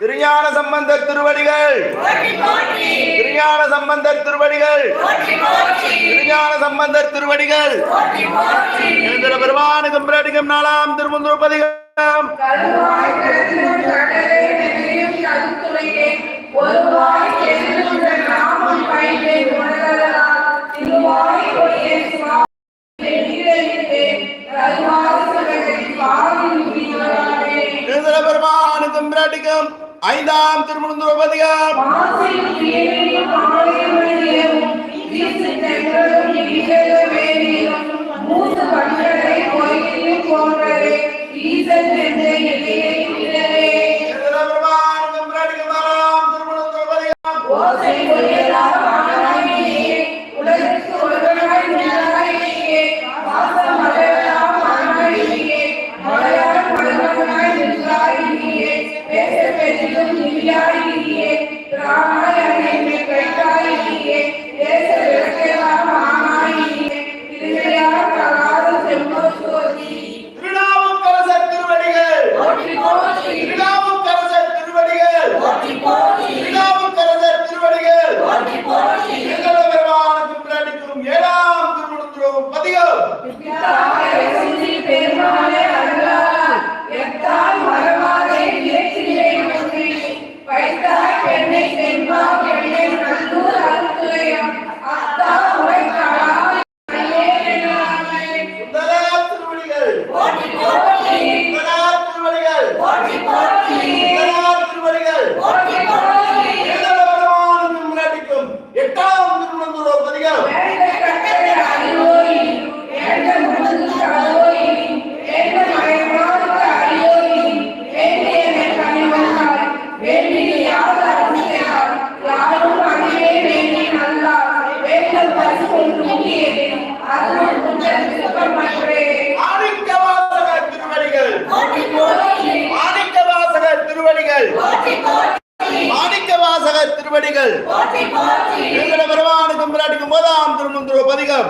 திருஞான சம்பந்தர் திருவடிகள். திருஞான சம்பந்தர் திருவடிகள். திருஞான சம்பந்தர் திருவடிகள். பெருமானுக்கும் பிரடிக்கும் நாளாம் திருமுந்திருப்பதிகம் பெருமானுக்கும் பிரடிக்கும் ஐந்தாம் திருமணந்தூர் அதிகார் மூன்று Contigo. திருவடிகள். பெருமான தம்பராட்டிக்கு போதாம் திருமணம் துருவ பதிகம்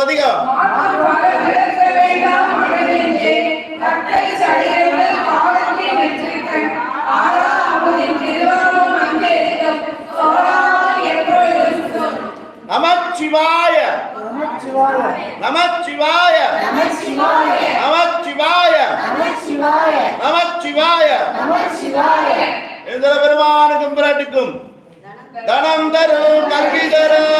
இவ்வளவு அதிகம். நமச்சிவாய. நமச்சிவாய. நமச்சிவாய. நமச்சிவாய. நமச்சிவாய பெருமானுக்கும் பிராட்டுக்கும் தனம் தரும் கல்வி தரும்.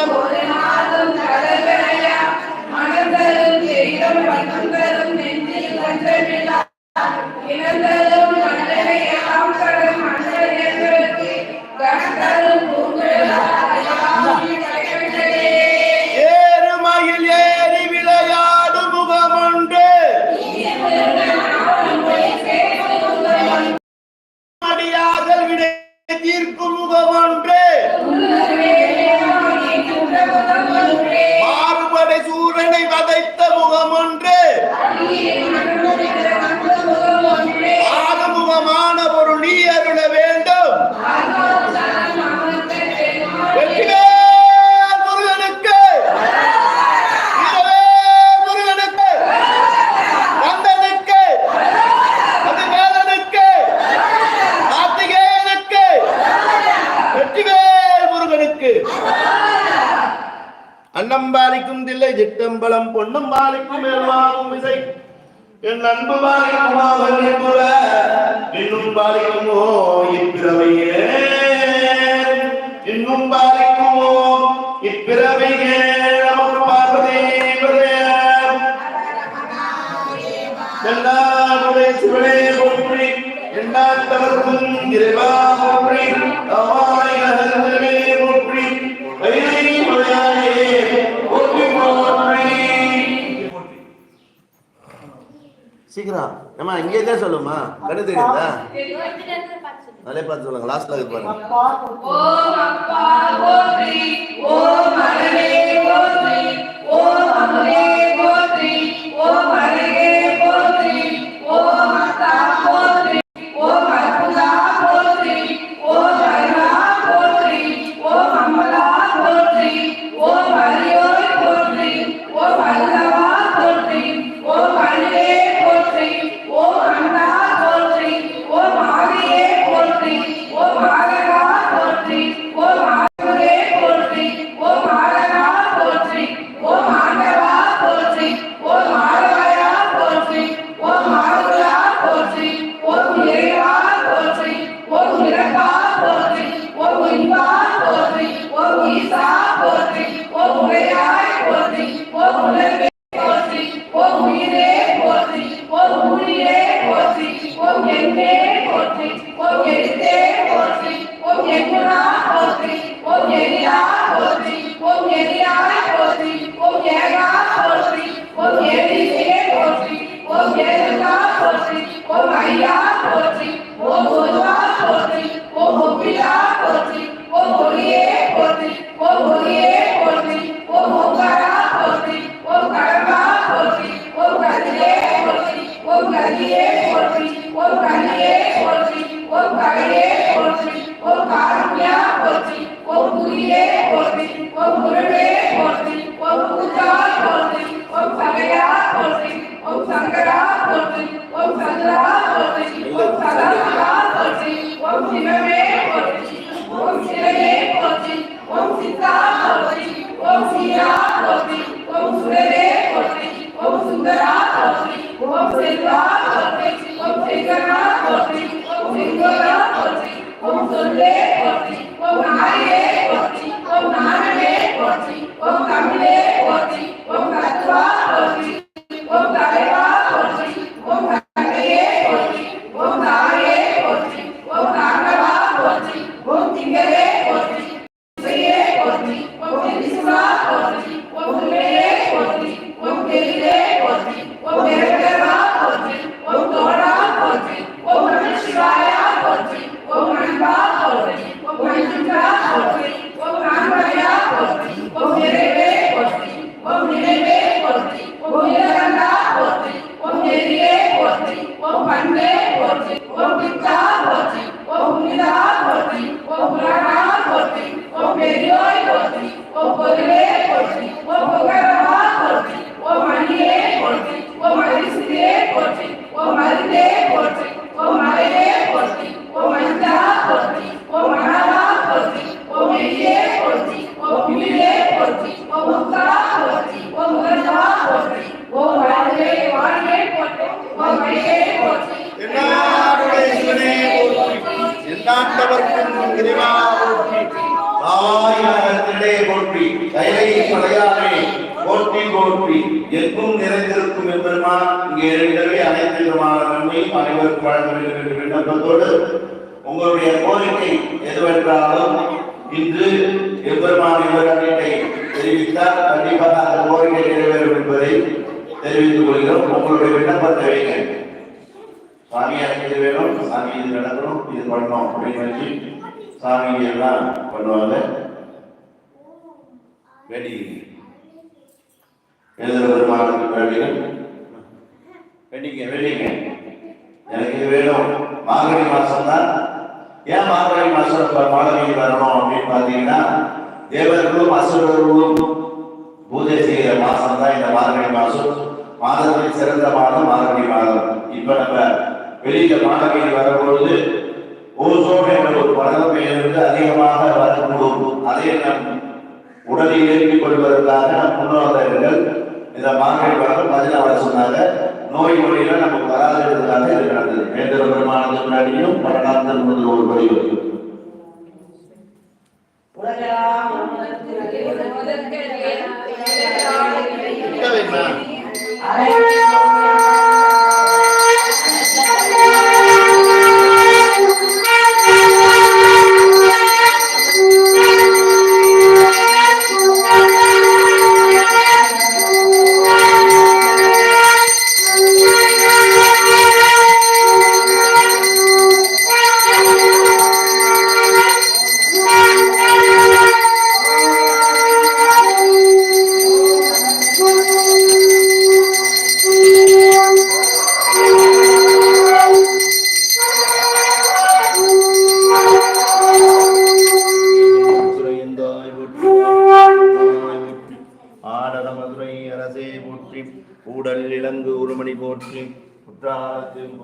தம் பொண்ணும் பாலுக்கு மேல் வாங்கும் இசை என் அன்பு பாலிக்கும் இன்னும் பாலிக்குமோ இப்பிறவையே. இன்னும் பாலிக்குமோ இப்பிறவையே. நமக்கு பார்வதே எல்லாருடைய சீக்கிரம். ஏமா இங்கே தான் சொல்லுமா கண்ணு தெரியுதா? அதே பார்த்து சொல்லுங்க லாஸ்ட்ல இருக்கு பாருங்க. కలిగే కొలచి ఓ కలిగే కొలచి ఓ కలిగే కొలచి ఓ కారుణ్య కొలచి ఓ పురియే కొలచి ఓ గురుడే కొలచి ఓ పూజ కొలచి ఓ సగయ కొలచి ఓ సంగర కొలచి ఓ సంగర కొలచి ఓ సగర కొలచి ఓ శివమే కొలచి ఓ శివయే కొలచి ఓ సీతా కొలచి ఓ సీయా కొలచి திரிசுரா போற்றி எண்ணாட்டவர்க்கும் இறைவா போற்றி ஆயிரத்திலே போற்றி கைலை மலையாளே போற்றி போற்றி எங்கும் நிறைந்திருக்கும் எம்பெருமான் இங்கே அனைத்து விதமான நன்மை அனைவருக்கும் வழங்க வேண்டும் என்ற விண்ணப்பத்தோடு உங்களுடைய கோரிக்கை எதுவென்றாலும் இன்று எம்பெருமான் இவரத்தை தெரிவித்தால் கண்டிப்பாக அந்த கோரிக்கை நிறைவேறும் என்பதை தெரிவித்துக் கொள்கிறோம். உங்களுடைய விண்ணப்பத்தை வைக்கிறேன் சாமி எனக்கு இது வேணும் சாமி இது நடக்கணும் இது பண்ணணும் அப்படின்னு வச்சு சாமி எல்லாம் பண்ணுவாங்க. வேண்டிக்கிறீங்க எழுதுற பெருமாளுக்கு வேண்டிகள் வேண்டிங்க வேண்டிங்க எனக்கு இது வேணும். மார்கழி மாசம் தான் ஏன் மார்கழி மாசம் இப்ப வரணும் அப்படின்னு பாத்தீங்கன்னா தேவர்களும் அசுரர்களும் பூஜை செய்கிற மாசம் தான் இந்த மார்கழி மாசம். மாதத்தில் சிறந்த மாதம் மார்கழி மாதம். இப்ப நம்ம வெளியில மார்கழி வரும்பொழுது ஓசோன் என்ற ஒரு படலமை இருந்து அதிகமாக வரக்கூடும். அதை நம் உடலில் ஏற்றிக் கொள்வதற்காக நம் முன்னோர்கள் இந்த மார்கழி மாதம் பதினாறு சொன்னாங்க. நோய் நொடியில நமக்கு வராதுன்றதுக்காக இது நடந்தது மேந்திர பெருமானது முன்னாடியும் பரணாந்தன் முதல் ஒரு வரும். உலகெல்லாம் உணர்ந்து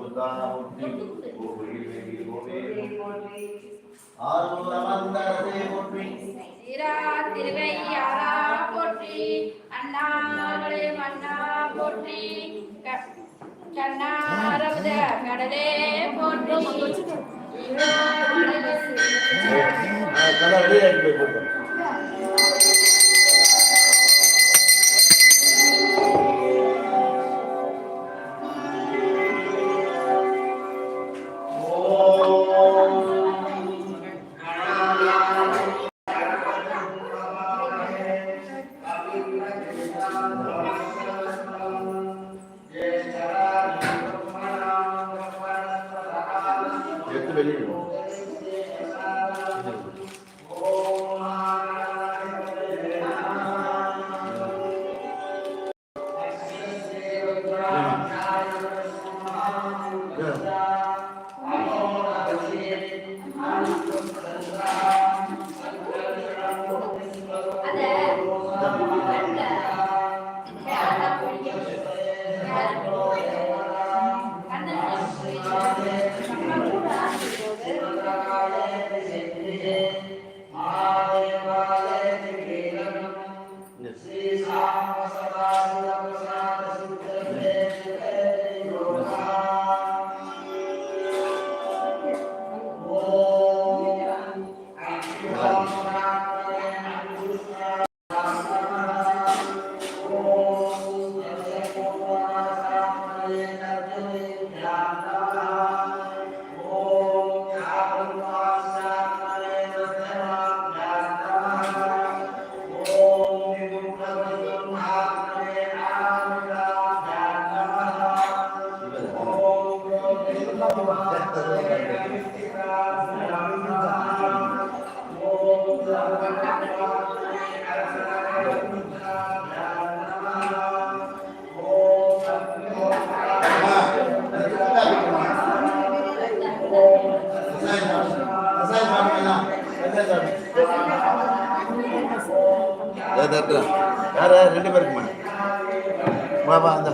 போற்றி கோவில் வெள்ளி கோவே. ஆரூர மந்தரசே போற்றி சீரா திருவையாரா போற்றி அண்ணாமலை மன்னா போற்றி க- கண்ணாரமுத கடலே போற்றி வெளியே யார ரெண்டு பேருக்குமா? வா வா அந்த.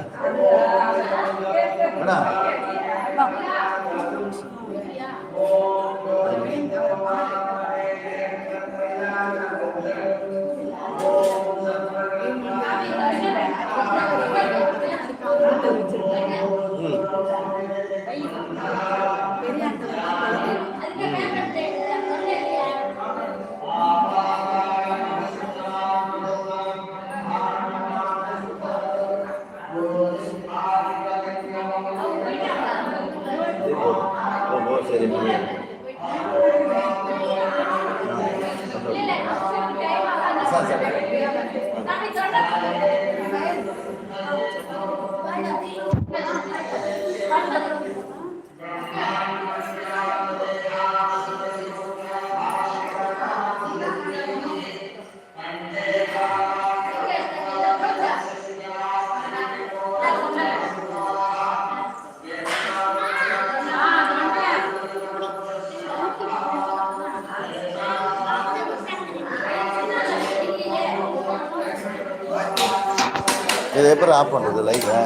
இதை ஆஃப் பண்ணுறது லைஃப்பை